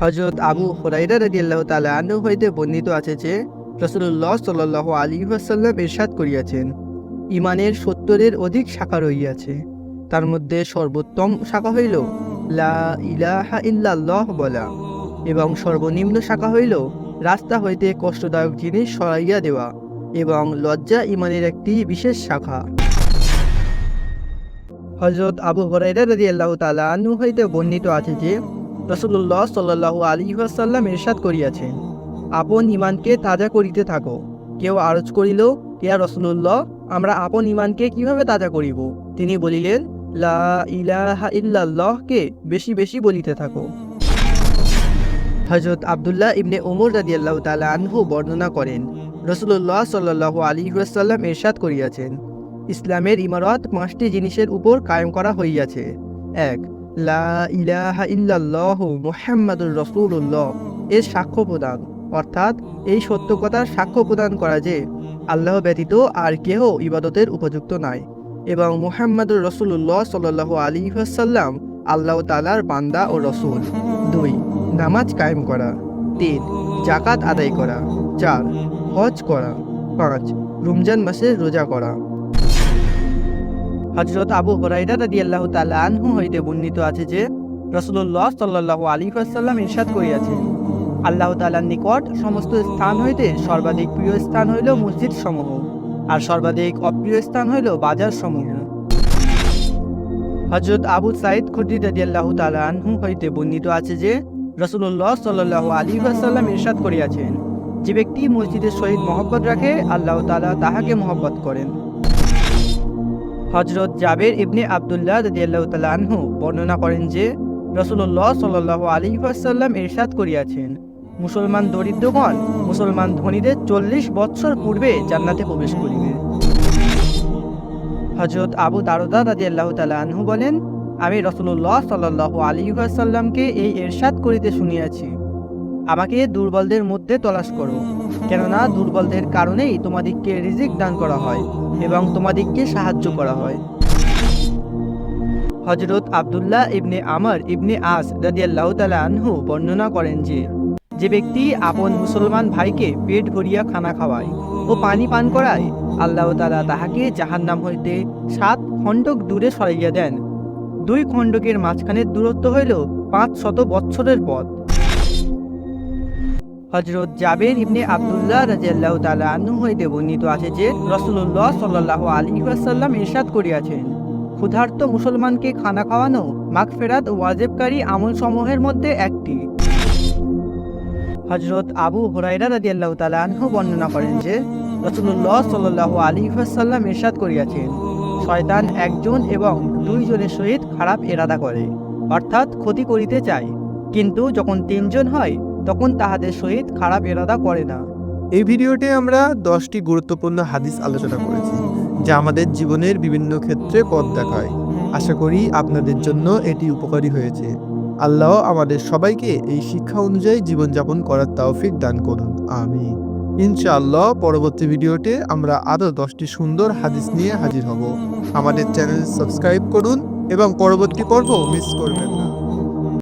হজরত আবু হরাইরা রাদিয়াল্লাহু তালা আনু হইতে বর্ণিত আছে যে রসুল্লাহ সাল্লাল্লাহু আলী ওয়াসাল্লাম ইরশাদ করিয়াছেন। ইমানের সত্তরের অধিক শাখা রহিয়াছে। তার মধ্যে সর্বোত্তম শাখা হইল, লা ইলাহা ইল্লাল্লাহ বলা। এবং সর্বনিম্ন শাখা হইল, রাস্তা হইতে কষ্টদায়ক জিনিস সরাইয়া দেওয়া। এবং লজ্জা ইমানের একটি বিশেষ শাখা। হজরত আবু হরাইরা আল্লাহ তালা আনু হইতে বর্ণিত আছে যে রসুল্লাহ সাল্লাহু আলী ওয়াসাল্লাম ইরশাদ করিয়াছেন আপন ইমানকে তাজা করিতে থাকো। কেউ আরজ করিল, ইয়া রসুল্লাহ আমরা আপন ইমানকে কীভাবে তাজা করিব? তিনি বলিলেন, লা ইলাহা ইল্লাল্লাহকে বেশি বেশি বলিতে থাকো। হজরত আবদুল্লাহ ইবনে ওমর রাদিয়াল্লাহু তাআলা আনহু বর্ণনা করেন রসুল্লাহ সাল্লাহু আলী ওয়াসাল্লাম ইরশাদ করিয়াছেন। ইসলামের ইমারত পাঁচটি জিনিসের উপর কায়েম করা হইয়াছে। এক লা ইলাহা ইল্লাল্লাহ মুহাম্মাদুর রসুল্লাহ এর সাক্ষ্য প্রদান। অর্থাৎ এই সত্য কথার সাক্ষ্য প্রদান করা যে, আল্লাহ ব্যতীত আর কেহ ইবাদতের উপযুক্ত নাই। এবং মুহাম্মাদুর রসুল্লাহ সাল্লাহ আলী সাল্লাম আল্লাহ তালার বান্দা ও রসুল। দুই, নামাজ কায়েম করা। তিন জাকাত আদায় করা। চার, হজ করা। পাঁচ, রমজান মাসের রোজা করা। হজরত আবু হরাইরা রাদিয়াল্লাহু তাআলা আনহু হইতে বর্ণিত আছে যে, রাসূলুল্লাহ সাল্লাল্লাহু আলী ওয়াসাল্লাম ইরশাদ করিয়াছেন। আল্লাহ তাআলার নিকট সমস্ত স্থান হইতে সর্বাধিক প্রিয় স্থান হইল মসজিদ সমূহ আর সর্বাধিক অপ্রিয় স্থান হইল বাজার সমূহ হজরত আবু সাইদ খুদ্রি রাদিয়াল্লাহু তাআলা আনহু হইতে বর্ণিত আছে যে, রাসূলুল্লাহ সাল্লাল্লাহু আলী ওয়াসাল্লাম ইরশাদ করিয়াছেন। যে ব্যক্তি মসজিদের সহিত মহব্বত রাখে, আল্লাহ তাআলা তাহাকে মহব্বত করেন। হজরত জাবের ইবনে আবদুল্লাহ রদিয়াল্লাহ আনহু বর্ণনা করেন যে রসুল্লাহ সাল্লাহ আলী আসাল্লাম এরশাদ করিয়াছেন। মুসলমান দরিদ্রগণ, মুসলমান ধনীদের চল্লিশ বৎসর পূর্বে জান্নাতে প্রবেশ করিবে। হজরত আবু দারদা রাদিয়াল্লাহ তাল্লাহ আনহু বলেন, আমি রসুল্লাহ সাল্লাহ আলী আসাল্লামকে এই এরশাদ করিতে শুনিয়াছি। আমাকে দুর্বলদের মধ্যে তলাশ করো। কেননা দুর্বলদের কারণেই তোমাদিগকে রিজিক দান করা হয় এবং তোমাদিগকে সাহায্য করা হয়। হজরত আবদুল্লাহ ইবনে আমর ইবনে আস রাদিয়াল্লাহ তালা আনহু বর্ণনা করেন যে যে ব্যক্তি আপন মুসলমান ভাইকে পেট ভরিয়া খানা খাওয়ায় ও পানি পান করায়, আল্লাহ তালা তাহাকে জাহান্নাম হইতে সাত খণ্ডক দূরে সরাইয়া দেন। দুই খণ্ডকের মাঝখানের দূরত্ব হইল পাঁচ শত বৎসরের পথ। হজরত জাবের ইবনে আবদুল্লাহ রাজিয়াল্লাহ তালা আনহু হইতে বর্ণিত আছে যে রসুল্লাহ সাল্লাহ আলী ওয়াসাল্লাম ইরশাদ করিয়াছেন। ক্ষুধার্ত মুসলমানকে খানা খাওয়ানো, মাগফেরাত ওয়াজেবকারী আমল সমূহের মধ্যে একটি। হজরত আবু হুরাইরা রাদিয়াল্লাহু তাআলা আনহু বর্ণনা করেন যে রসুল্লাহ সাল্লাহ আলী ওয়াসাল্লাম ইরশাদ করিয়াছেন। শয়তান একজন এবং দুইজনের সহিত খারাপ এরাদা করে, অর্থাৎ ক্ষতি করিতে চায়। কিন্তু যখন তিনজন হয় তখন তাহাদের সহিত খারাপ এরাদা করে না। এই ভিডিওতে আমরা দশটি গুরুত্বপূর্ণ হাদিস আলোচনা করেছি, যা আমাদের জীবনের বিভিন্ন ক্ষেত্রে পথ দেখায়। আশা করি আপনাদের জন্য এটি উপকারী হয়েছে। আল্লাহ আমাদের সবাইকে এই শিক্ষা অনুযায়ী জীবনযাপন করার তাওফিক দান করুন আমি ইনশাআল্লাহ, পরবর্তী ভিডিওতে আমরা আরও দশটি সুন্দর হাদিস নিয়ে হাজির হব। আমাদের চ্যানেল সাবস্ক্রাইব করুন এবং পরবর্তী পর্ব মিস করবেন না।